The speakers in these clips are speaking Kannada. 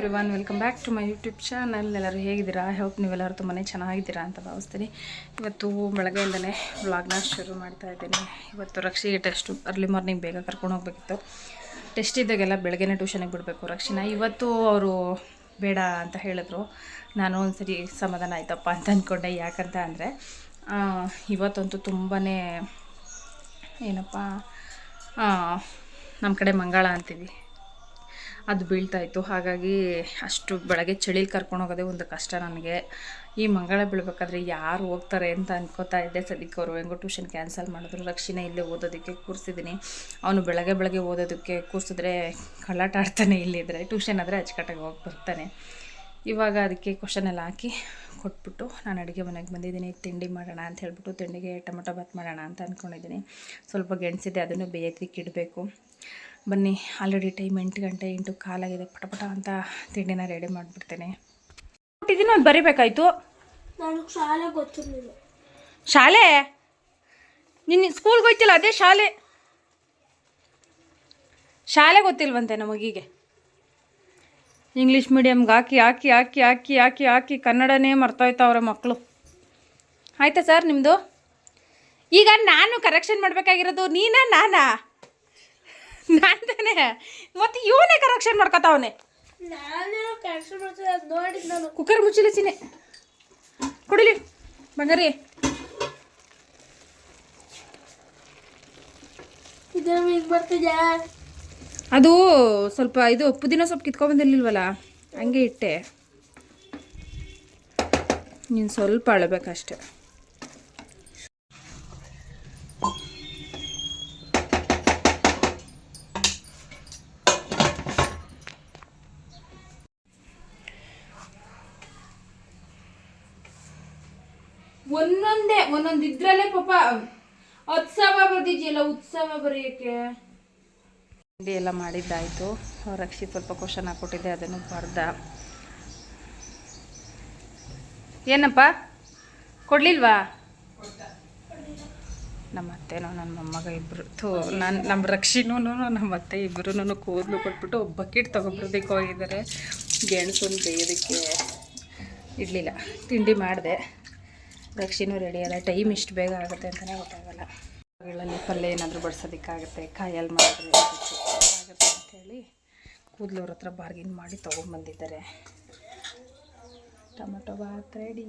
Every welcome back to my YouTube channel ಎಲ್ಲರೂ ಹೇಗಿದ್ದೀರಾ? ಹೋಪ್ ನೀವೆಲ್ಲರೂ ತುಂಬಾ ಚೆನ್ನಾಗಿದ್ದೀರಾ ಅಂತ ಭಾವಿಸ್ತೀನಿ. ಇವತ್ತು ಬೆಳಗ್ಗೆಯಿಂದನೇ ವ್ಲಾಗ್ನ ಶುರು ಮಾಡ್ತಾ ಇದ್ದೀನಿ. ಇವತ್ತು ರಕ್ಷಿಗೆ ಟೆಸ್ಟು ಅರ್ಲಿ ಮಾರ್ನಿಂಗ್ ಬೇಗ ಕರ್ಕೊಂಡು ಹೋಗ್ಬೇಕಿತ್ತು. ಟೆಸ್ಟ್ ಇದ್ದಾಗೆಲ್ಲ ಬೆಳಗ್ಗೆನೇ ಟ್ಯೂಷನಿಗೆ ಬಿಡಬೇಕು ರಕ್ಷಿನ. ಇವತ್ತು ಅವರು ಬೇಡ ಅಂತ ಹೇಳಿದ್ರು. ನಾನು ಒಂದ್ಸರಿ ಸಮಾಧಾನ ಆಯ್ತಪ್ಪ ಅಂತ ಅಂದ್ಕೊಂಡೆ ಯಾಕಂತ ಅಂದರೆ ಇವತ್ತಂತೂ ತುಂಬಾ ಏನಪ್ಪ ನಮ್ಮ ಕಡೆ ಮಂಗಳ ಅಂತೀವಿ ಅದು ಬೀಳ್ತಾ ಇತ್ತು. ಹಾಗಾಗಿ ಅಷ್ಟು ಬೆಳಗ್ಗೆ ಚಳಿಲಿ ಕರ್ಕೊಂಡು ಹೋಗೋದೇ ಒಂದು ಕಷ್ಟ ನನಗೆ. ಈ ಮಂಗಳ ಬೀಳ್ಬೇಕಾದ್ರೆ ಯಾರು ಹೋಗ್ತಾರೆ ಅಂತ ಅನ್ಕೋತಾ ಇದ್ದೆ. ಸದ್ಯಕ್ಕೆ ಅವರು ಹೆಂಗೋ ಟ್ಯೂಷನ್ ಕ್ಯಾನ್ಸಲ್ ಮಾಡಿದ್ರು. ರಕ್ಷಿಣ ಇಲ್ಲೇ ಓದೋದಕ್ಕೆ ಕೂರಿಸಿದ್ದೀನಿ. ಅವನು ಬೆಳಗ್ಗೆ ಬೆಳಗ್ಗೆ ಓದೋದಕ್ಕೆ ಕೂರಿಸಿದ್ರೆ ಕಳ್ಳಾಟ ಆಡ್ತಾನೆ ಇಲ್ಲಿದ್ರೆ. ಟ್ಯೂಷನ್ ಆದರೆ ಅಚ್ಚುಕಟ್ಟಾಗಿ ಹೋಗಿ ಬರ್ತಾನೆ. ಇವಾಗ ಅದಕ್ಕೆ ಕ್ವಶನ್ ಎಲ್ಲ ಹಾಕಿ ಕೊಟ್ಬಿಟ್ಟು ನಾನು ಅಡುಗೆ ಮನೆಗೆ ಬಂದಿದ್ದೀನಿ. ತಿಂಡಿ ಮಾಡೋಣ ಅಂತ ಹೇಳ್ಬಿಟ್ಟು ತಿಂಡಿಗೆ ಟೊಮೊಟೊ ಬಾತ್ ಮಾಡೋಣ ಅಂತ ಅಂದ್ಕೊಂಡಿದ್ದೀನಿ ಸ್ವಲ್ಪ ಗೆಣಸಿದೆ, ಅದನ್ನು ಬೇಯೋದಕ್ಕೆ ಇಡಬೇಕು. ಬನ್ನಿ ಆಲ್ರೆಡಿ ಟೈಮ್ ಎಂಟು ಗಂಟೆ ಎಂಟು ಕಾಲಾಗಿದೆ. ಪಟಪಟ ಅಂತ ತಿಂಡಿನ ರೆಡಿ ಮಾಡಿಬಿಡ್ತೇನೆ. ಕೊಟ್ಟಿದ್ದೀನಿ ಅದು ಬರಿಬೇಕಾಯ್ತು? ಶಾಲೆ ಗೊತ್ತಿರಲಿಲ್ಲ. ಶಾಲೆ? ನಿನ್ನ ಸ್ಕೂಲ್ಗೆ ಹೋಯ್ತಿಲ್ಲ ಅದೇ ಶಾಲೆ. ಶಾಲೆ ಗೊತ್ತಿಲ್ವಂತೆ ನಮಗೀಗೆ ಇಂಗ್ಲೀಷ್ ಮೀಡಿಯಮ್ಗೆ ಹಾಕಿ ಹಾಕಿ ಹಾಕಿ ಹಾಕಿ ಹಾಕಿ ಹಾಕಿ ಕನ್ನಡನೇ ಅವರ ಮಕ್ಕಳು ಆಯ್ತಾ ಸರ್ ನಿಮ್ಮದು ಈಗ ನಾನು ಕರೆಕ್ಷನ್ ಮಾಡಬೇಕಾಗಿರೋದು ನೀನಾ ನಾನಾ? ನಾನು ತಾನೇ ಮತ್ತೆ ಇವನೇ ಕರೆಕ್ಷನ್ ಮಾಡ್ಕೊತಾವನೆ. ನಾನು. ಕುಕ್ಕರ್ ಮುಚ್ಚಿಲಿಸಿನೇ ಕುಡಿಲಿ ಬಂಗಾರಿ. ಅದು ಸ್ವಲ್ಪ ಇದು ಪುದೀನ ಸೊಪ್ಪು ಕಿತ್ಕೊಂಡ್ಬಂದಿರ್ಲಿಲ್ವಲ್ಲ ಹಂಗೆ ಇಟ್ಟೆ. ನೀನು ಸ್ವಲ್ಪ ಅಳಬೇಕಷ್ಟೆ. ಒಂದೊಂದೇ, ಒಂದೊಂದು ಇದ್ರಲ್ಲೇ ಪಾಪ ಉತ್ಸವ ಬರ್ದಿದ್ಯಲ್ಲ ಉತ್ಸವ ಬರೆಯೋಕ್ಕೆ? ತಿಂಡಿ ಎಲ್ಲ ಮಾಡಿದ್ದಾಯಿತು. ರಕ್ಷಿ ಸ್ವಲ್ಪ ಕ್ವಶನ್ ಹಾಕ್ಕೊಟ್ಟಿದ್ದೆ, ಅದನ್ನು ಬರ್ದ. ಏನಪ್ಪ? ಕೊಡ್ಲಿಲ್ವಾ? ನಮ್ಮ ಅತ್ತೆನೋ, ನನ್ನ ಮೊಮ್ಮಗ ಇಬ್ಬರು ಥೂ, ನಾನು ನಮ್ಮ ರಕ್ಷಿನೂ ನಮ್ಮ ಅತ್ತೆ ಇಬ್ಬರೂ ಕೂದಲು ಕೊಟ್ಬಿಟ್ಟು ಬಕೆಟ್ ತೊಗೊಬರೋದಕ್ಕೆ ಹೋಗಿದ್ದಾರೆ. ಗೆಣಸು ಬೇಯೋದಕ್ಕೆ ಇಡಲಿಲ್ಲ. ತಿಂಡಿ ಮಾಡಿದೆ. ರಕ್ಷಿನೂ ರೆಡಿ ಅದ. ಟೈಮ್ ಇಷ್ಟು ಬೇಗ ಆಗುತ್ತೆ ಅಂತಲೇ ಗೊತ್ತಾಗಲ್ಲ. ಗಳಲ್ಲಿ ಪಲ್ಯ ಏನಾದರೂ ಬಡ್ಸೋದಕ್ಕಾಗುತ್ತೆ, ಕಾಯಲ್ಲಿ ಮಾಡಿದ್ರೆ ಆಗುತ್ತೆ ಅಂಥೇಳಿ ಕೂದಲವ್ರ ಹತ್ರ ಬಾರ್ಗಿನ್ ಮಾಡಿ ತೊಗೊಂಬಂದಿದ್ದಾರೆ. ಟೊಮೊಟೊ ಬಾತ್ ರೆಡಿ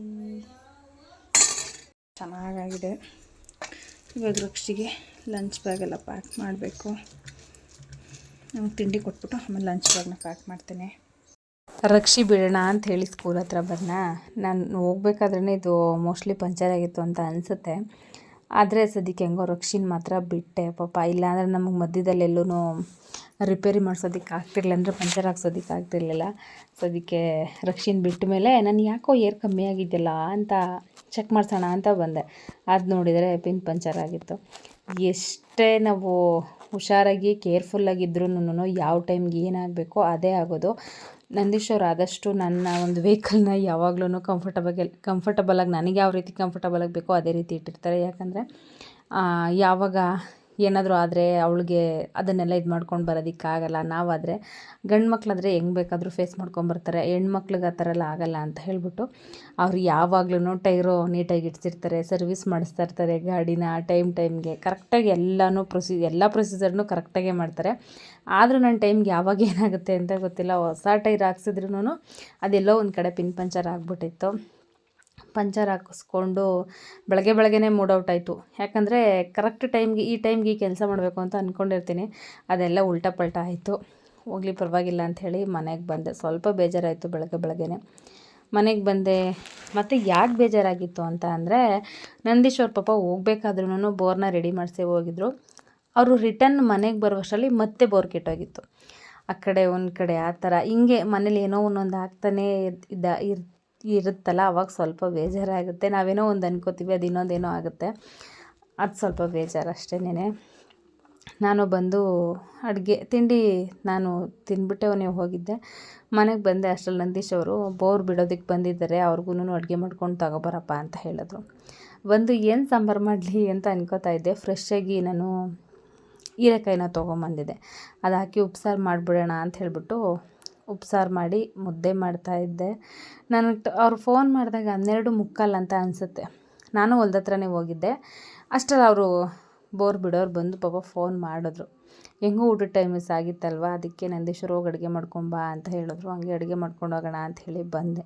ಚೆನ್ನಾಗಾಗಿದೆ. ಇವಾಗ ರಕ್ಷಿಗೆ ಲಂಚ್ ಬ್ಯಾಗೆಲ್ಲ ಪ್ಯಾಕ್ ಮಾಡಬೇಕು. ನಮ್ಗೆ ತಿಂಡಿ ಕೊಟ್ಬಿಟ್ಟು ಆಮೇಲೆ ಲಂಚ್ ಬ್ಯಾಗ್ನ ಪ್ಯಾಕ್ ಮಾಡ್ತೇನೆ. ರಕ್ಷಿ ಬಿಡೋಣ ಅಂತ ಹೇಳಿ ಸ್ಕೂಲ್ ಹತ್ರ ಬರ್ನ? ನಾನು ಹೋಗ್ಬೇಕಾದ್ರೇ ಇದು ಮೋಸ್ಟ್ಲಿ ಪಂಚರ್ ಆಗಿತ್ತು ಅಂತ ಅನಿಸುತ್ತೆ. ಆದರೆ ಸದ್ಯಕ್ಕೆ ಹೆಂಗೋ ರಕ್ಷಿನ ಮಾತ್ರ ಬಿಟ್ಟೆ. ಪಾಪ ಇಲ್ಲಾಂದರೆ ನಮಗೆ ಮಧ್ಯದಲ್ಲಿ ಎಲ್ಲೂ ರಿಪೇರಿ ಮಾಡ್ಸೋದಕ್ಕೆ ಆಗ್ತಿರ್ಲಿಲ್ಲ ಅಂದರೆ ಪಂಚರ್ ಹಾಕ್ಸೋದಕ್ಕೆ ಆಗ್ತಿರ್ಲಿಲ್ಲ. ಅದಕ್ಕೆ ರಕ್ಷಿನ ಬಿಟ್ಟ ಮೇಲೆ ನಾನು ಯಾಕೋ ಏರ್ ಕಮ್ಮಿ ಆಗಿದೆಯಲ್ಲ ಅಂತ ಚೆಕ್ ಮಾಡ್ಸೋಣ ಅಂತ ಬಂದೆ. ಅದು ನೋಡಿದರೆ ಪಿನ್ ಪಂಚರ್ ಆಗಿತ್ತು. ಎಷ್ಟೇ ನಾವು ಹುಷಾರಾಗಿ ಕೇರ್ಫುಲ್ಲಾಗಿದ್ರೂ ಯಾವ ಟೈಮ್ಗೆ ಏನಾಗಬೇಕೋ ಅದೇ ಆಗೋದು. ನಂದೀಶ್ ಆದಷ್ಟು ನನ್ನ ಒಂದು ವೆಹಿಕಲ್ನ ಯಾವಾಗ್ಲೂ ಕಂಫರ್ಟಬಲ್ ಕಂಫರ್ಟಬಲಾಗಿ ನನಗೆ ಯಾವ ರೀತಿ ಕಂಫರ್ಟಬಲಾಗಿ ಬೇಕೋ ಅದೇ ರೀತಿ ಇಟ್ಟಿರ್ತಾರೆ. ಯಾಕಂದರೆ ಯಾವಾಗ ಏನಾದರೂ ಆದರೆ ಅವಳಿಗೆ ಅದನ್ನೆಲ್ಲ ಇದು ಮಾಡ್ಕೊಂಡು ಬರೋದಕ್ಕಾಗಲ್ಲ. ನಾವಾದರೆ ಗಂಡು ಮಕ್ಕಳಾದರೆ ಹೆಂಗೆ ಬೇಕಾದರೂ ಫೇಸ್ ಮಾಡ್ಕೊಂಬರ್ತಾರೆ ಹೆಣ್ಮಕ್ಳಿಗೆ ಆ ಥರ ಎಲ್ಲ ಆಗಲ್ಲ ಅಂತ ಹೇಳ್ಬಿಟ್ಟು ಅವ್ರು ಯಾವಾಗ್ಲೂ ಟೈರು ನೀಟಾಗಿ ಇಡ್ಸಿರ್ತಾರೆ ಸರ್ವಿಸ್ ಮಾಡಿಸ್ತಾ ಇರ್ತಾರೆ, ಗಾಡಿನ ಟೈಮ್ ಟೈಮ್ಗೆ ಕರೆಕ್ಟಾಗಿ ಎಲ್ಲನೂ ಪ್ರೊಸೀ ಎಲ್ಲ ಪ್ರೊಸೀಜರ್ನೂ ಕರೆಕ್ಟಾಗೇ ಮಾಡ್ತಾರೆ. ಆದರೂ ನನ್ನ ಟೈಮ್ಗೆ ಯಾವಾಗ ಏನಾಗುತ್ತೆ ಅಂತ ಗೊತ್ತಿಲ್ಲ. ಹೊಸ ಟೈರ್ ಹಾಕ್ಸಿದ್ರೂ ಅದೆಲ್ಲೋ ಒಂದು ಕಡೆ ಪಿನ್ ಪಂಚರ್ ಆಗಿಬಿಟ್ಟಿತ್ತು. ಪಂಚರ್ ಹಾಕಿಸ್ಕೊಂಡು ಬೆಳಗ್ಗೆ ಮೂಡ್ ಔಟ್ ಆಯಿತು. ಯಾಕಂದರೆ ಕರೆಕ್ಟ್ ಟೈಮ್ಗೆ ಈ ಟೈಮ್ಗೆ ಈ ಕೆಲಸ ಮಾಡಬೇಕು ಅಂತ ಅಂದ್ಕೊಂಡಿರ್ತೀನಿ ಅದೆಲ್ಲ ಉಲ್ಟಾ ಪಲ್ಟ ಆಯಿತು. ಹೋಗ್ಲಿ ಪರವಾಗಿಲ್ಲ ಅಂಥೇಳಿ ಮನೆಗೆ ಬಂದೆ. ಸ್ವಲ್ಪ ಬೇಜಾರಾಯಿತು ಬೆಳಗ್ಗೆ ಬೆಳಗ್ಗೆ ಮನೆಗೆ ಬಂದೆ. ಮತ್ತು ಯಾಕೆ ಬೇಜಾರಾಗಿತ್ತು ಅಂತ ಅಂದರೆ ನಂದೀಶ್ವರ್ ಪಾಪ ಹೋಗ್ಬೇಕಾದ್ರೂ ಬೋರ್ನ ರೆಡಿ ಮಾಡಿಸಿ ಹೋಗಿದ್ರು. ಅವರು ರಿಟರ್ನ್ ಮನೆಗೆ ಬರುವಷ್ಟರಲ್ಲಿ ಮತ್ತೆ ಬೋರ್ ಕೆಟ್ಟೋಗಿತ್ತು. ಆ ಕಡೆ, ಒಂದು ಕಡೆ, ಆ ಥರ. ಹಿಂಗೆ ಮನೇಲಿ ಏನೋ ಒಂದೊಂದು ಆಗ್ತಾನೇ ಇದ್ದ, ಇರ್ ಇರುತ್ತಲ್ಲ, ಅವಾಗ ಸ್ವಲ್ಪ ಬೇಜಾರಾಗುತ್ತೆ. ನಾವೇನೋ ಒಂದು ಅನ್ಕೋತೀವಿ, ಅದು ಇನ್ನೊಂದೇನೋ ಆಗುತ್ತೆ. ಅದು ಸ್ವಲ್ಪ ಬೇಜಾರು ಅಷ್ಟೇನೆ ನಾನು ಬಂದು ಅಡುಗೆ, ತಿಂಡಿ ನಾನು ತಿಂದ್ಬಿಟ್ಟೆ, ನೀವು ಹೋಗಿದ್ದೆ. ಮನೆಗೆ ಬಂದೆ ಅಷ್ಟರಲ್ಲಿ ನಂದೀಶ್ ಅವರು. ಬೋರ್ ಬಿಡೋದಕ್ಕೆ ಬಂದಿದ್ದಾರೆ ಅವ್ರಿಗೂ ಅಡುಗೆ ಮಾಡ್ಕೊಂಡು ತಗೊಬರಪ್ಪ ಅಂತ ಹೇಳಿದ್ರು. ಬಂದು ಏನು ಸಾಂಬಾರು ಮಾಡಲಿ ಅಂತ ಅನ್ಕೋತಾ ಇದ್ದೆ. ಫ್ರೆಶ್ಶಾಗಿ ನಾನು ಹೀರೆಕಾಯಿನ ತೊಗೊಂಬಂದಿದ್ದೆ. ಅದು ಹಾಕಿ ಉಪ್ಸಾರು ಮಾಡಿಬಿಡೋಣ ಅಂತ ಹೇಳಿಬಿಟ್ಟು ಉಪ್ಸಾರು ಮಾಡಿ ಮುದ್ದೆ ಮಾಡ್ತಾಯಿದ್ದೆ ನನಗೆ ಅವ್ರು ಫೋನ್ ಮಾಡಿದಾಗ ಹನ್ನೆರಡು ಮುಕ್ಕಾಲು ಅಂತ ಅನಿಸುತ್ತೆ. ನಾನು ಹೊಲ್ದ ಹತ್ರನೇ ಹೋಗಿದ್ದೆ. ಅಷ್ಟರಲ್ಲಿ ಅವರು ಬೋರ್ ಬಿಡೋರು ಬಂದು ಪಾಪ ಫೋನ್ ಮಾಡಿದ್ರು. ಹೆಂಗೂ ಊಟದ ಟೈಮ್ ಮಿಸ್ ಆಗಿತ್ತಲ್ವ, ಅದಕ್ಕೆ ನಂದೀಶ್ವರ ಹೋಗಿ ಅಡುಗೆ ಮಾಡ್ಕೊಂಬಾ ಅಂತ ಹೇಳಿದ್ರು. ಹಂಗೆ ಅಡುಗೆ ಮಾಡ್ಕೊಂಡು ಹೋಗೋಣ ಅಂತ ಹೇಳಿ ಬಂದೆ.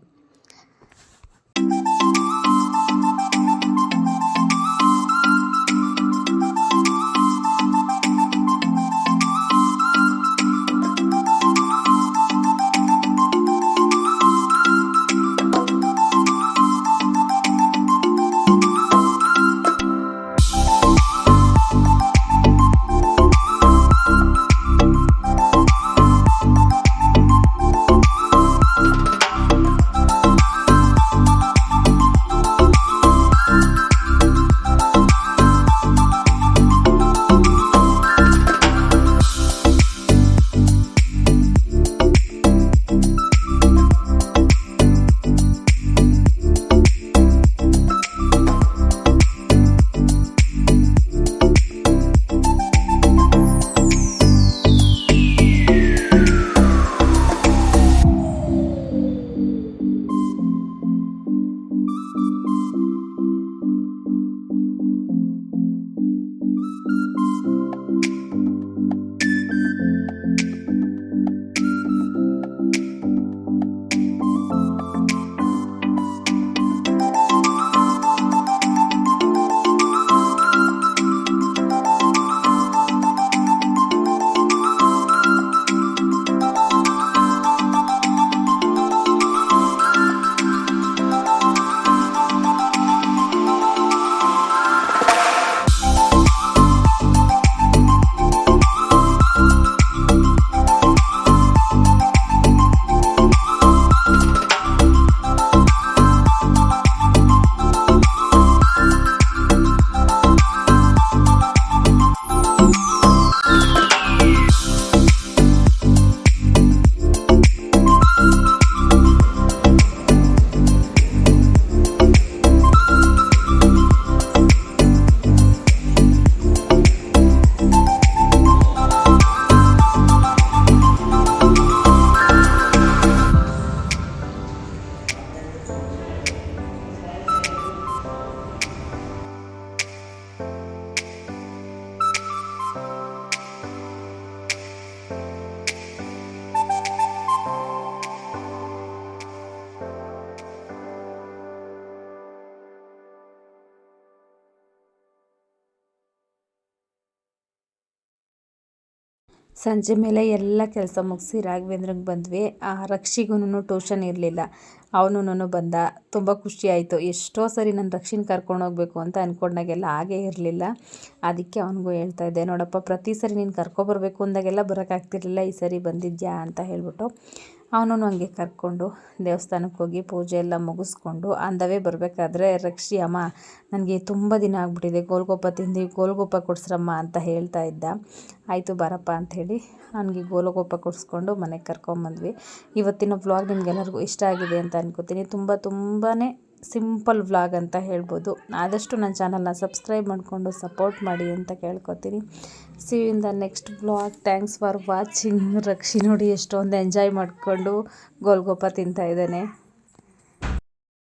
ಸಂಜೆ ಮೇಲೆ ಎಲ್ಲ ಕೆಲಸ ಮುಗಿಸಿ ರಾಘವೇಂದ್ರಂಗೆ ಬಂದ್ವಿ. ಆ ರಕ್ಷಿಗೂ ಟ್ಯೂಷನ್ ಇರಲಿಲ್ಲ. ಅವನು ಬಂದ. ತುಂಬ ಖುಷಿ ಆಯಿತು. ಎಷ್ಟೋ ಸರಿ ನಾನು ರಕ್ಷಿನ ಕರ್ಕೊಂಡು ಹೋಗಬೇಕು ಅಂತ ಅಂದ್ಕೊಂಡಾಗೆಲ್ಲ ಹಾಗೇ ಇರಲಿಲ್ಲ. ಅದಕ್ಕೆ ಅವನಿಗೂ ಹೇಳ್ತಾ ಇದ್ದೆ, ನೋಡಪ್ಪ ಪ್ರತಿ ಸರಿ ನೀನು ಕರ್ಕೊಬರ್ಬೇಕು ಅಂದಾಗೆಲ್ಲ ಬರೋಕ್ಕಾಗ್ತಿರ್ಲಿಲ್ಲ ಈ ಸರಿ ಬಂದಿದ್ಯಾ ಅಂತ ಹೇಳ್ಬಿಟ್ಟು. ಅವನು ಹಂಗೆ ಕರ್ಕೊಂಡು ದೇವಸ್ಥಾನಕ್ಕೆ ಹೋಗಿ ಪೂಜೆ ಎಲ್ಲ ಮುಗಿಸ್ಕೊಂಡು ಅಂದವೇ ಬರಬೇಕಾದ್ರೆ, ರಕ್ಷಿ ಅಮ್ಮ, ನನಗೆ ತುಂಬ ದಿನ ಆಗ್ಬಿಟ್ಟಿದೆ, ಗೋಲ್ಗೊಪ್ಪ ತಿಂದು ಗೋಲ್ಗೊಪ್ಪ ಕೊಡ್ಸ್ರಮ್ಮ ಅಂತ ಹೇಳ್ತಾ ಇದ್ದ. ಆಯಿತು ಬಾರಪ್ಪ ಅಂಥೇಳಿ ಅವನಿಗೆ ಗೋಲ್ಗೊಪ್ಪ ಕೊಡಿಸ್ಕೊಂಡು ಮನೆಗೆ ಕರ್ಕೊಂಬಂದ್ವಿ. ಇವತ್ತಿನ ವ್ಲಾಗ್ ನಿಮಗೆಲ್ಲರಿಗೂ ಇಷ್ಟ ಆಗಿದೆ ಅಂತ ಅನ್ಕೋತೀನಿ. ತುಂಬ ತುಂಬಾ ಸಿಂಪಲ್ ವ್ಲಾಗ್ ಅಂತ ಹೇಳ್ಬೋದು. ಆದಷ್ಟು ನನ್ನ ಚಾನಲ್ನ ಸಬ್ಸ್ಕ್ರೈಬ್ ಮಾಡಿಕೊಂಡು ಸಪೋರ್ಟ್ ಮಾಡಿ ಅಂತ ಕೇಳ್ಕೊತೀನಿ. See in the next vlog thanks for watching Rakshi ನೋಡಿ ಎಷ್ಟೊಂದು ಎಂಜಾಯ್ ಮಾಡಿಕೊಂಡು ಗೋಲ್ಗೊಪ್ಪ ತಿಂತಾ ಇದ್ದಾನೆ.